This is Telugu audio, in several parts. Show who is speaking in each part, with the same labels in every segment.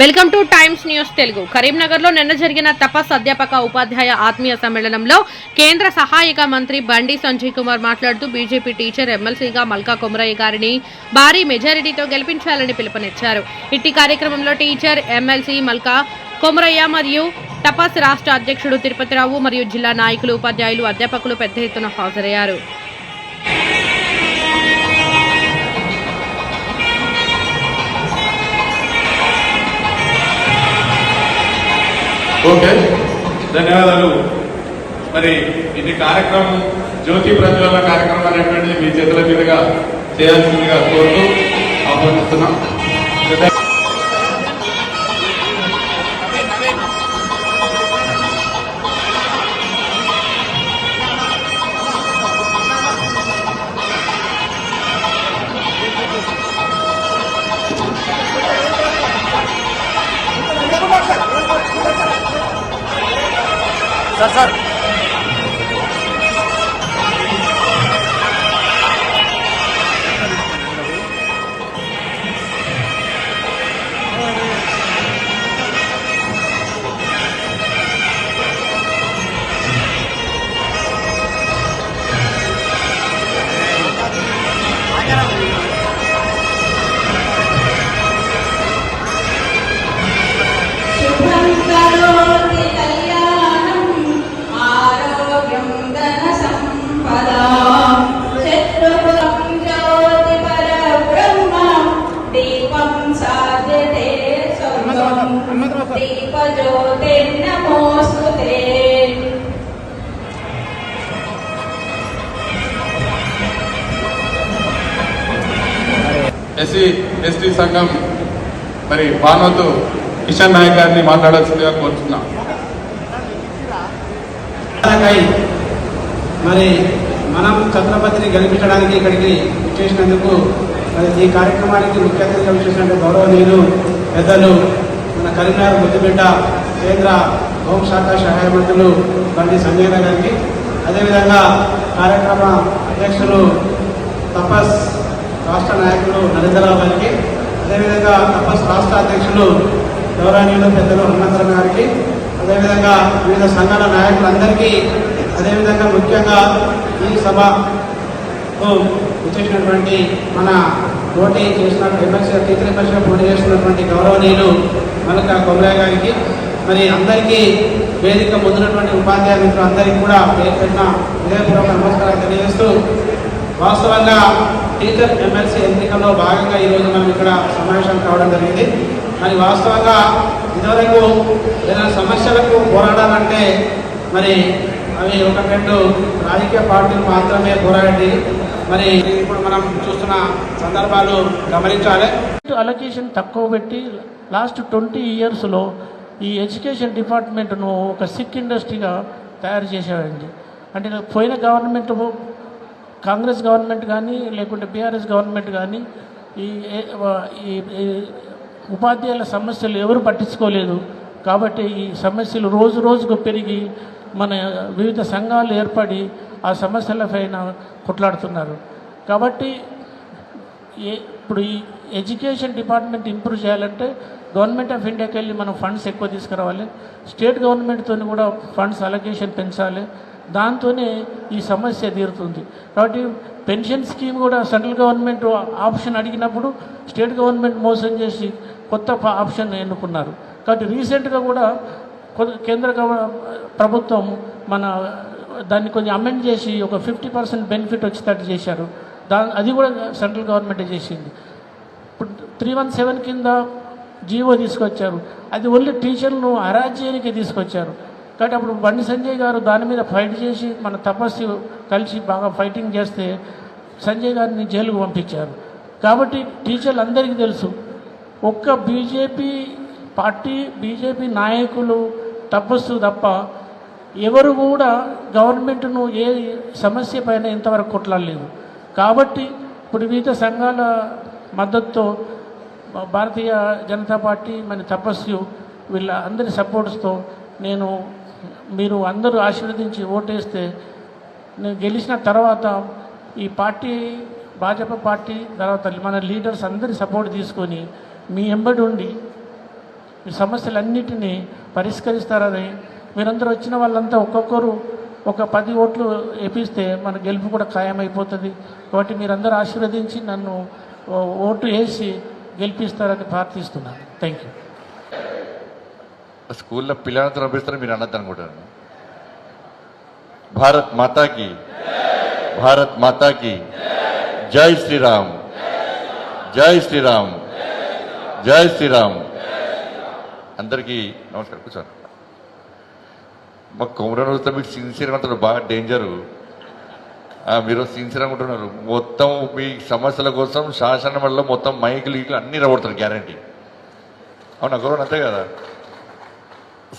Speaker 1: Welcome to Times News Telugu. కరీంనగర్లో నిన్న జరిగిన తపస్ అధ్యాపక ఉపాధ్యాయ ఆత్మీయ సమ్మేళనంలో కేంద్ర సహాయక మంత్రి బండి సంజయ్ కుమార్ మాట్లాడుతూ బీజేపీ టీచర్ ఎమ్మెల్సీగా మల్కా కొమరయ్య గారిని భారీ మెజారిటీతో గెలిపించాలని పిలుపునిచ్చారు. ఇట్టి కార్యక్రమంలో టీచర్ ఎమ్మెల్సీ మల్కా కొమరయ్య మరియు తపస్ రాష్ట్ర అధ్యక్షుడు తిరుపతిరావు మరియు జిల్లా నాయకులు ఉపాధ్యాయులు అధ్యాపకులు పెద్ద ఎత్తున హాజరయ్యారు.
Speaker 2: ఓకే. ధన్యవాదాలు. మరి ఇది కార్యక్రమం జ్యోతి ప్రజ్వల కార్యక్రమం అనేటువంటిది మీ చేతుల మీదుగా చేయాల్సిందిగా కోరుతూ ఆహ్వానిస్తున్నాం
Speaker 3: Sir, sir. సాధ్యతే స్వర్గం. దీపజ్యోతిర్నమోస్తుతే
Speaker 2: ఎస్సీ ఎస్టీ సంఘం మరి భానోతు కిషన్ నాయక్ గారిని మాట్లాడాల్సిందిగా కోరుతున్నాం
Speaker 4: మరి మనం ఛత్రపతిని గెలిపించడానికి ఇక్కడికి చేసినందుకు మరి ఈ కార్యక్రమానికి ముఖ్య అతిథిగా విచ్చేసినట్టు గౌరవనీయులు పెద్దలు మన కరీంనగర్ ముద్దుబిడ్డ కేంద్ర హోంశాఖ సహాయ మంత్రులు బండి సంజయ్ గారికి. అదేవిధంగా కార్యక్రమ అధ్యక్షులు తపస్ రాష్ట్ర నాయకులు నరేంద్రరావు గారికి. అదేవిధంగా తపస్ రాష్ట్ర అధ్యక్షులు గౌరవనీయులు పెద్దలు హనుమంతరావు గారికి. అదేవిధంగా వివిధ సంఘాల నాయకులందరికీ అదేవిధంగా ముఖ్యంగా ఈ సభ వచ్చేసినటువంటి మన పోటీ చేసిన ఎమ్మెల్సీ టీచర్ పోటీ చేస్తున్నటువంటి గౌరవనీయులు మలక కొమరయ్య గారికి మరి అందరికీ వేదిక ముందున్నటువంటి ఉపాధ్యాయ మిత్రులు అందరికీ కూడా పేరు పెట్టిన హృదయపూర్వక నమస్కారాలు తెలియజేస్తూ వాస్తవంగా టీచర్ ఎమ్మెల్సీ ఎన్నికల్లో భాగంగా ఈరోజు మనం ఇక్కడ సమావేశం కావడం జరిగింది. మరి వాస్తవంగా ఇదివరకు ఏదైనా సమస్యలకు పోరాడాలంటే మరి అవి ఒక రెండు రాజకీయ పార్టీలు మాత్రమే పోరాడి మరి ఇప్పుడు మనం చూస్తున్న సందర్భాలు గమనించాలి.
Speaker 5: అలొకేషన్ తక్కువ పెట్టి లాస్ట్ ట్వంటీ ఇయర్స్లో ఈ ఎడ్యుకేషన్ డిపార్ట్మెంట్ను ఒక సిక్ ఇండస్ట్రీగా తయారు చేసేవాడి అంటే పోయిన గవర్నమెంట్ కాంగ్రెస్ గవర్నమెంట్ కానీ లేకుంటే బీఆర్ఎస్ గవర్నమెంట్ కానీ ఈ ఈ ఉపాధ్యాయుల సమస్యలు ఎవరు పట్టించుకోలేదు. కాబట్టి ఈ సమస్యలు రోజు రోజుకు పెరిగి మన వివిధ సంఘాలు ఏర్పడి ఆ సమస్యలపైన కొట్లాడుతున్నారు. కాబట్టి ఏ ఇప్పుడు ఈ ఎడ్యుకేషన్ డిపార్ట్మెంట్ ఇంప్రూవ్ చేయాలంటే గవర్నమెంట్ ఆఫ్ ఇండియాకి వెళ్ళి మనం ఫండ్స్ ఎక్కువ తీసుకురావాలి. స్టేట్ గవర్నమెంట్తో కూడా ఫండ్స్ అలొకేషన్ పెంచాలి. దాంతోనే ఈ సమస్య తీరుతుంది. కాబట్టి పెన్షన్ స్కీమ్ కూడా సెంట్రల్ గవర్నమెంట్ ఆప్షన్ అడిగినప్పుడు స్టేట్ గవర్నమెంట్ మోసం చేసి కొత్త ఆప్షన్ ఎన్నుకున్నారు. కాబట్టి రీసెంట్గా కూడా కేంద్ర ప్రభుత్వం మన దాన్ని కొంచెం అమెండ్ చేసి ఒక ఫిఫ్టీ పర్సెంట్ బెనిఫిట్ వచ్చేటట్టు చేశారు. దా అది కూడా సెంట్రల్ గవర్నమెంటే చేసింది. ఇప్పుడు త్రీ వన్ సెవెన్ కింద జీవో తీసుకొచ్చారు. అది ఓన్లీ టీచర్లను అరాజ్యానికి తీసుకొచ్చారు. కాబట్టి అప్పుడు బండి సంజయ్ గారు దాని మీద ఫైట్ చేసి మన తపస్సు కలిసి బాగా ఫైటింగ్ చేస్తే సంజయ్ గారిని జైలుకు పంపించారు. కాబట్టి టీచర్లు అందరికీ తెలుసు ఒక్క బీజేపీ పార్టీ బీజేపీ నాయకులు తపస్సు తప్ప ఎవరు కూడా గవర్నమెంట్ను ఏ సమస్య పైన ఇంతవరకు కొట్లాడలేదు. కాబట్టి ఇప్పుడు వివిధ సంఘాల మద్దతుతో భారతీయ జనతా పార్టీ మన తపస్సు వీళ్ళ అందరి సపోర్ట్స్తో నేను మీరు అందరూ ఆశీర్వదించి ఓటేస్తే నేను గెలిచిన తర్వాత ఈ పార్టీ భాజపా పార్టీ తర్వాత మన లీడర్స్ అందరి సపోర్ట్ తీసుకొని మీ ఎంబడి ఉండి ఈ సమస్యలన్నిటినీ పరిష్కరిస్తారని మీరందరూ వచ్చిన వాళ్ళంతా ఒక్కొక్కరు ఒక పది ఓట్లు వేపిస్తే మన గెలుపు కూడా ఖాయమైపోతుంది. కాబట్టి మీరందరూ ఆశీర్వదించి నన్ను ఓటు వేసి గెలిపిస్తారని ప్రార్థిస్తున్నాను. థ్యాంక్ యూ
Speaker 6: స్కూల్లో పిల్లలతో పంపిస్తారు మీరు అన్నది అనుకుంటాను. భారత్ మాతాకి. భారత్ మాతాకి. జై శ్రీరామ్. జై శ్రీరామ్. జై శ్రీరామ్. అందరికీ నమస్కారం. కూర్చోండి. మా కొమరం వస్తే మీకు సిన్సియర్ అంటారు బాగా డేంజరు మీరు సిన్సియర్ అనుకుంటున్నారు మొత్తం మీ సమస్యల కోసం శాసన వల్ల మొత్తం మైకులు ఇట్లు అన్నీ రాబడతారు గ్యారంటీ అవునా గౌరవం అంతే కదా?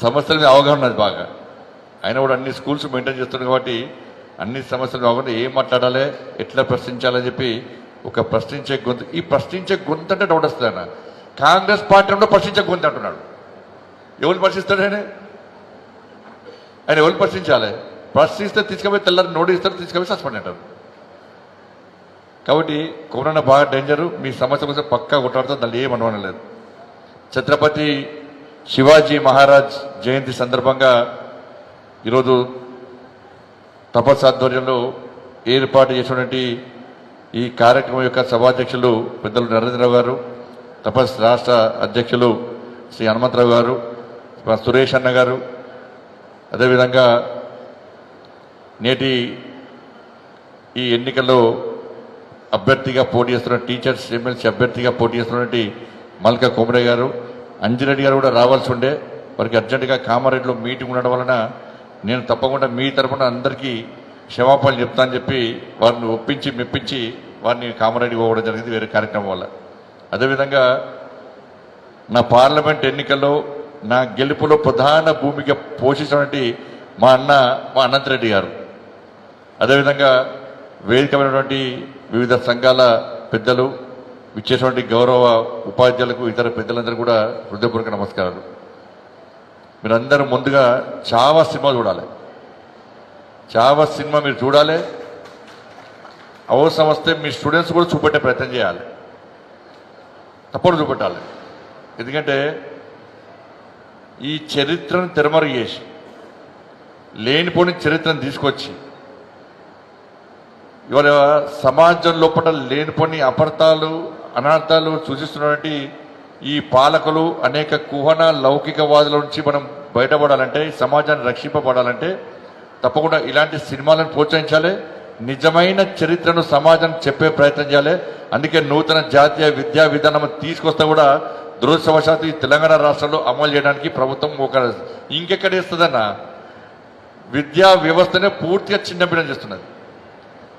Speaker 6: సమస్యల మీద అవగాహన అది బాగా. ఆయన కూడా అన్ని స్కూల్స్ మెయింటైన్ చేస్తున్నాడు కాబట్టి అన్ని సమస్యలు కాకుండా ఏం మాట్లాడాలి ఎట్లా ప్రశ్నించాలని చెప్పి ఒక ప్రశ్నించే గొంతు ఈ ప్రశ్నించే గొంతు అంటే డౌట్ వస్తుంది అన్న. కాంగ్రెస్ పార్టీ ప్రశ్నించే గొంతు అంటున్నాడు. ఎవరు ప్రశ్నిస్తాడు ఆయన? ఆయన ఎవరు ప్రశ్నించాలి? ప్రశ్నిస్తే తీసుకుపోయి తెల్లారి నోటీస్ ఇస్తారు తీసుకుపోయి సస్పెండ్ అంటారు. కాబట్టి కరోనా బాగా డేంజరు మీ సమస్య కోసం పక్కా కొట్టాడుతో దాన్ని ఏం అనుమానం ఛత్రపతి శివాజీ మహారాజ్ జయంతి సందర్భంగా ఈరోజు తపస్సాధ్వర్యంలో ఏర్పాటు చేసినటువంటి ఈ కార్యక్రమం యొక్క సభాధ్యక్షులు పెద్దలు నరేంద్రరావు గారు తపస్ రాష్ట్ర అధ్యక్షులు శ్రీ హనుమంతరావు గారు సురేష్ అన్న గారు అదేవిధంగా నేటి ఈ ఎన్నికల్లో అభ్యర్థిగా పోటీ చేస్తున్న టీచర్స్ ఎమ్మెల్సీ అభ్యర్థిగా పోటీ చేస్తున్నటువంటి మల్క కొమరే గారు అంజిరెడ్డి గారు కూడా రావాల్సి ఉండే. వారికి అర్జెంటుగా కామారెడ్డిలో మీటింగ్ ఉండడం వలన నేను తప్పకుండా మీ తరఫున అందరికీ క్షమాపణలు చెప్తా అని చెప్పి వారిని ఒప్పించి మెప్పించి వారిని కామారెడ్డి పోవడం జరిగింది వేరే కార్యక్రమం వల్ల. అదేవిధంగా నా పార్లమెంట్ ఎన్నికల్లో నా గెలుపులో ప్రధాన భూమిక పోషించినటువంటి మా అన్న మా అనంతరెడ్డి గారు. అదేవిధంగా వేదికమైనటువంటి వివిధ సంఘాల పెద్దలు ఇచ్చేటువంటి గౌరవ ఉపాధ్యాయులకు ఇతర పెద్దలందరూ కూడా హృదయపూర్వక నమస్కారాలు. మీరందరూ ముందుగా చావా సినిమా చూడాలి. చావా సినిమా మీరు చూడాలి. అవసరం వస్తే మీ స్టూడెంట్స్ కూడా చూపెట్టే ప్రయత్నం చేయాలి. తప్పకుండా చూపెట్టాలి. ఎందుకంటే ఈ చరిత్రను తెరమరు చేసి లేనిపోని చరిత్రను తీసుకొచ్చి ఇవాళ సమాజం లోపల లేనిపోని అపర్థాలు అనార్థాలు సూచిస్తున్నటువంటి ఈ పాలకులు అనేక కుహన లౌకికవాదుల నుంచి మనం బయటపడాలంటే సమాజాన్ని రక్షింపబడాలంటే తప్పకుండా ఇలాంటి సినిమాలను ప్రోత్సహించాలి. నిజమైన చరిత్రను సమాజం చెప్పే ప్రయత్నం చేయాలి. అందుకే నూతన జాతీయ విద్యా విధానం తీసుకొస్తే కూడా దురదృష్టవశాత్తు ఈ తెలంగాణ రాష్ట్రంలో అమలు చేయడానికి ప్రభుత్వం ఒక ఇంకెక్కడ ఇస్తుందన్న విద్యా వ్యవస్థనే పూర్తిగా చిన్నపిడం చేస్తున్నది.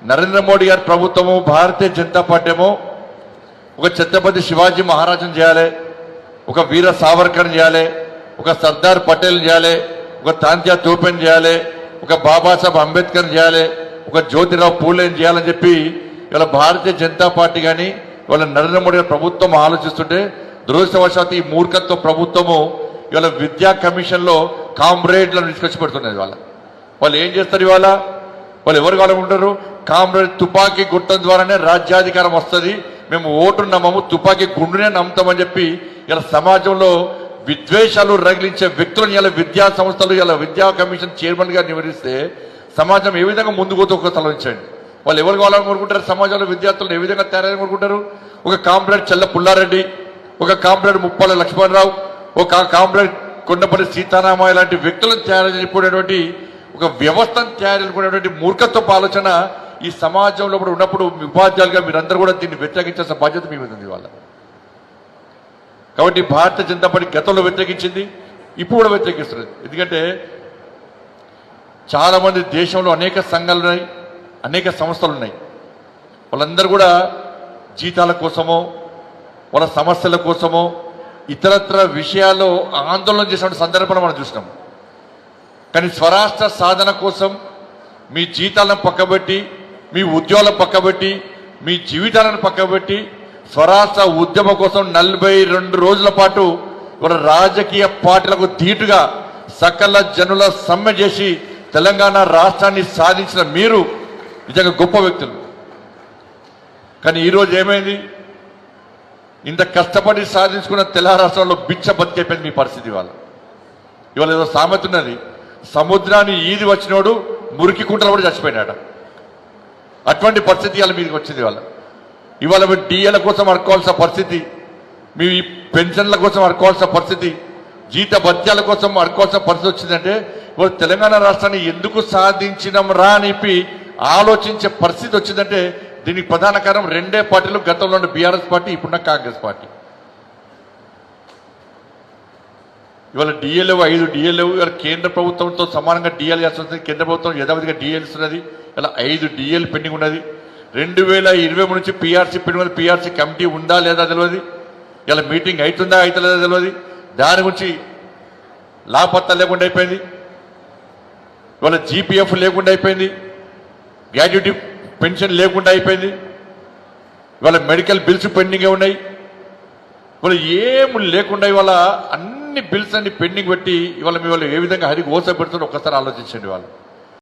Speaker 6: నరేంద్ర మోడీ గారి ప్రభుత్వము భారతీయ జనతా పార్టీ ఏమో ఒక ఛత్రపతి శివాజీ మహారాజును చేయాలి ఒక వీర సావర్కర్ని చేయాలి ఒక సర్దార్ పటేల్ చేయాలి ఒక తాంత్యా తోపెన్ చేయాలి ఒక బాబాసాహెబ్ అంబేద్కర్ చేయాలి ఒక జ్యోతిరావు పూలేని చేయాలని చెప్పి ఇవాళ భారతీయ జనతా పార్టీ కానీ ఇవాళ నరేంద్ర మోడీ గారి ప్రభుత్వం ఆలోచిస్తుంటే దురదృష్టవశాత్తు ఈ మూర్ఖత్వ ప్రభుత్వము ఇవాళ విద్యా కమిషన్లో కామ్రేడ్లను తీసుకొచ్చి పెడుతున్నది వాళ్ళ వాళ్ళు ఏం చేస్తారు ఇవాళ? వాళ్ళు ఎవరు కావాలనుకుంటారు కామ్రేడ్ తుపాకీ గుట్టం ద్వారానే రాజ్యాధికారం వస్తుంది. మేము ఓటు నమ్మము తుపాకీ గుండునే నమ్ముతామని చెప్పి ఇలా సమాజంలో విద్వేషాలు రగిలించే వ్యక్తులను ఇలా విద్యా సంస్థలు ఇలా విద్యా కమిషన్ చైర్మన్గా నివరిస్తే సమాజం ఏ విధంగా ముందుకు ఒక తలవించండి వాళ్ళు ఎవరు కావాలని కోరుకుంటారు? సమాజంలో విద్యార్థులు ఏ విధంగా తయారని కోరుకుంటారు? ఒక కామ్రేడ్ చెల్ల పుల్లారెడ్డి ఒక కామ్రేడ్ ముప్పాల లక్ష్మణరావు ఒక కామ్రేడ్ కొండపల్లి సీతారామయ్య లాంటి వ్యక్తులను తయారు చేయబడినటువంటి ఒక వ్యవస్థను తయారు చేసుకునేటువంటి మూర్ఖత్వపు ఆలోచన ఈ సమాజంలో కూడా ఉన్నప్పుడు ఉపాధ్యాయులుగా మీరందరూ కూడా దీన్ని వ్యతిరేకించాల్సిన బాధ్యత మీ మీద ఉంది వాళ్ళ కాబట్టి భారతీయ జనతా పార్టీ గతంలో వ్యతిరేకించింది ఇప్పుడు కూడా వ్యతిరేకిస్తున్నది. ఎందుకంటే చాలామంది దేశంలో అనేక సంఘాలు ఉన్నాయి అనేక సంస్థలు ఉన్నాయి. వాళ్ళందరూ కూడా జీతాల కోసమో వాళ్ళ సమస్యల కోసమో ఇతరత్ర విషయాల్లో ఆందోళన చేసిన సందర్భాలు మనం చూసినాం. కానీ స్వరాష్ట్ర సాధన కోసం మీ జీతాలను పక్కబెట్టి మీ ఉద్యోగాలను పక్కబెట్టి మీ జీవితాలను పక్కబెట్టి స్వరాష్ట్ర ఉద్యమం కోసం నలభై రెండు రోజుల పాటు ఒక రాజకీయ పార్టీలకు ధీటుగా సకల జనుల సమ్మె చేసి తెలంగాణ రాష్ట్రాన్ని సాధించిన మీరు నిజంగా గొప్ప వ్యక్తులు. కానీ ఈరోజు ఏమైంది? ఇంత కష్టపడి సాధించుకున్న తెలంగాణ రాష్ట్రంలో బిచ్చ బతికైపోయింది మీ పరిస్థితి ఇవాళ? ఇవాళ ఏదో సామెత ఉన్నది. సముద్రాన్ని ఈది వచ్చినోడు మురికి కుంటలు కూడా చచ్చిపోయినాడ. అటువంటి పరిస్థితి ఇవాళ మీకు వచ్చింది ఇవాళ. ఇవాళ మీరు డిఏల కోసం అడుకోవాల్సిన పరిస్థితి మీ పెన్షన్ల కోసం అడుకోవాల్సిన పరిస్థితి జీత భత్యాల కోసం అడుకోవాల్సిన పరిస్థితి వచ్చిందంటే ఇవాళ తెలంగాణ రాష్ట్రాన్ని ఎందుకు సాధించినం రా అని ఆలోచించే పరిస్థితి వచ్చిందంటే దీనికి ప్రధాన కారణం రెండే పార్టీలు గతంలో ఉన్న బీఆర్ఎస్ పార్టీ ఇప్పుడున్న కాంగ్రెస్ పార్టీ. ఇవాళ డిఎల్ఏ ఐదు డిఎల్ఓ ఇవాళ కేంద్ర ప్రభుత్వంతో సమానంగా డిఎల్ చేస్తుంది కేంద్ర ప్రభుత్వం యథావిధిగా డిఎల్ ఇస్తున్నది. ఇలా ఐదు డిఎల్ పెండింగ్ ఉన్నది. రెండు వేల ఇరవై మూడు నుంచి పిఆర్సీ పెండింగ్ ఉన్నది. పిఆర్సీ కమిటీ ఉందా లేదా తెలియదు. ఇలా మీటింగ్ అవుతుందా అవుతలేదా తెలియదు. దాని గురించి లాపత్తా లేకుండా అయిపోయింది. ఇవాళ జీపీఎఫ్ లేకుండా అయిపోయింది. గ్రాడ్యుటీ పెన్షన్ లేకుండా అయిపోయింది. ఇవాళ మెడికల్ బిల్స్ పెండింగే ఉన్నాయి. ఇవాళ ఏం లేకుండా ఇవాళ అన్ని బిల్స్ అన్ని పెండింగ్ పెట్టి ఇవాళ మీ వాళ్ళు ఏ విధంగా హరికి ఓస పెడుతున్నారు ఒక్కసారి ఆలోచించండి వాళ్ళు.